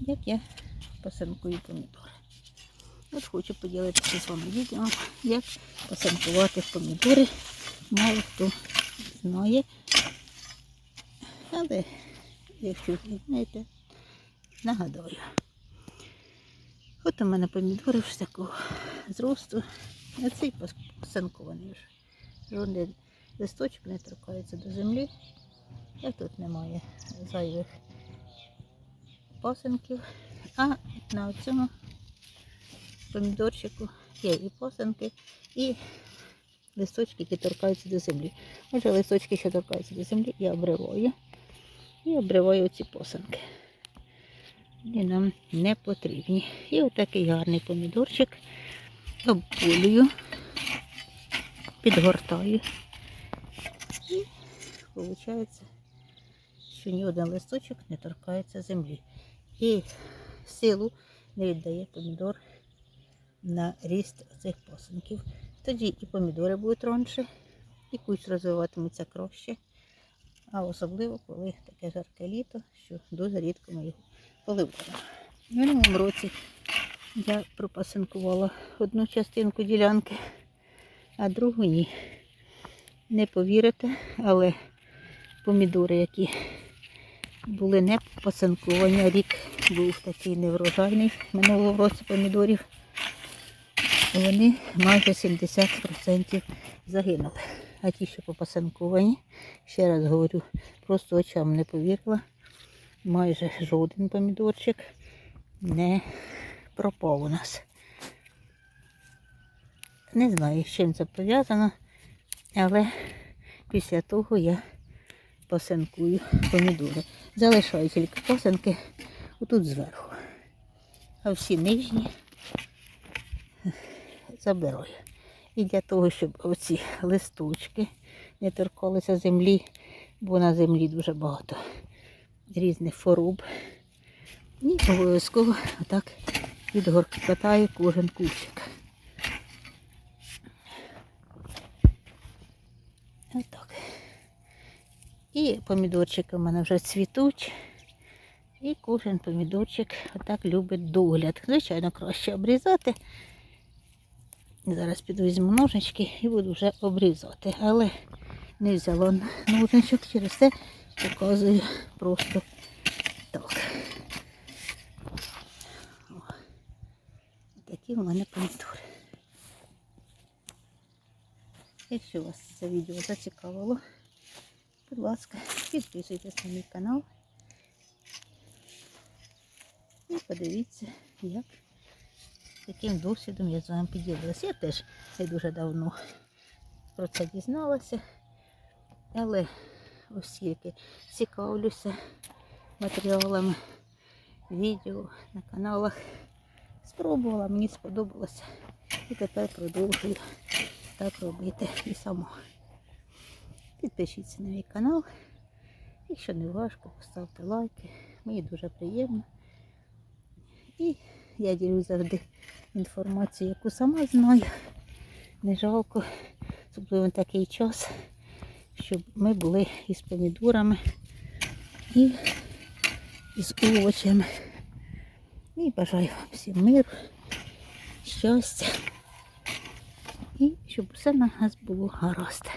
як я посинкую помідори. От хочу поділитися з вами відео, як посинкувати помідори. Мало хто знає. Але якщо не знаєте, нагадаю. От у мене помідори вже такого зросту. А цей посинкований вже. Жоден листочок не торкається до землі. І тут немає зайвих посинків. А на цьому помідорчику є і посинки, і листочки, які торкаються до землі. Отже, листочки, що торкаються до землі, я обриваю. І обриваю ці посинки. Вони нам не потрібні. І отакий гарний помідорчик обпулюю, підгортаю. І виходить, що ні один листочок не торкається землі. І силу не віддає помідор на ріст цих посинків. Тоді і помідори будуть ронші, і кусь розвиватиметься краще. А особливо, коли таке жарке літо, що дуже рідко ми його поливаємо. В минулому році я пропасинкувала одну частинку ділянки, а другу ні. Не повірите, але помідори, які були не посинковані, рік був такий неврожайний минулого року помідорів, вони майже 70% загинули. А ті, що попасинковані, ще раз говорю, просто очам не повірила. Майже жоден помідорчик не пропав у нас. Не знаю, з чим це пов'язано, але після того я посинкую помідори. Залишаю тільки посинки отут зверху. А всі нижні забираю. І для того, щоб оці листочки не торкалися землі, бо на землі дуже багато різних хвороб. І обов'язково отак відгоркатаю кожен кущик. Отак. І помідорчики у мене вже цвітуть. І кожен помідорчик отак любить догляд. Звичайно, краще обрізати. Зараз підвізьму ножички і буду вже обрізати. Але не взяла ножичок, через це показую просто так. О, такі у мене помідори. Якщо вас це відео зацікавило, будь ласка, підписуйтесь на мій канал і подивіться, як яким досвідом я з вами поділилася. Я теж не дуже давно про це дізналася, але оскільки цікавлюся матеріалами відео на каналах, спробувала, мені сподобалося і тепер продовжую так робити і сама. Підпишіться на мій канал. Якщо не важко, поставте лайки. Мені дуже приємно. І я ділюсь завжди інформацією, яку сама знаю. Не жалко, особливо такий час, щоб ми були із помідорами і з овочами. І бажаю вам всім миру, щастя. І щоб все на нас було гаразд.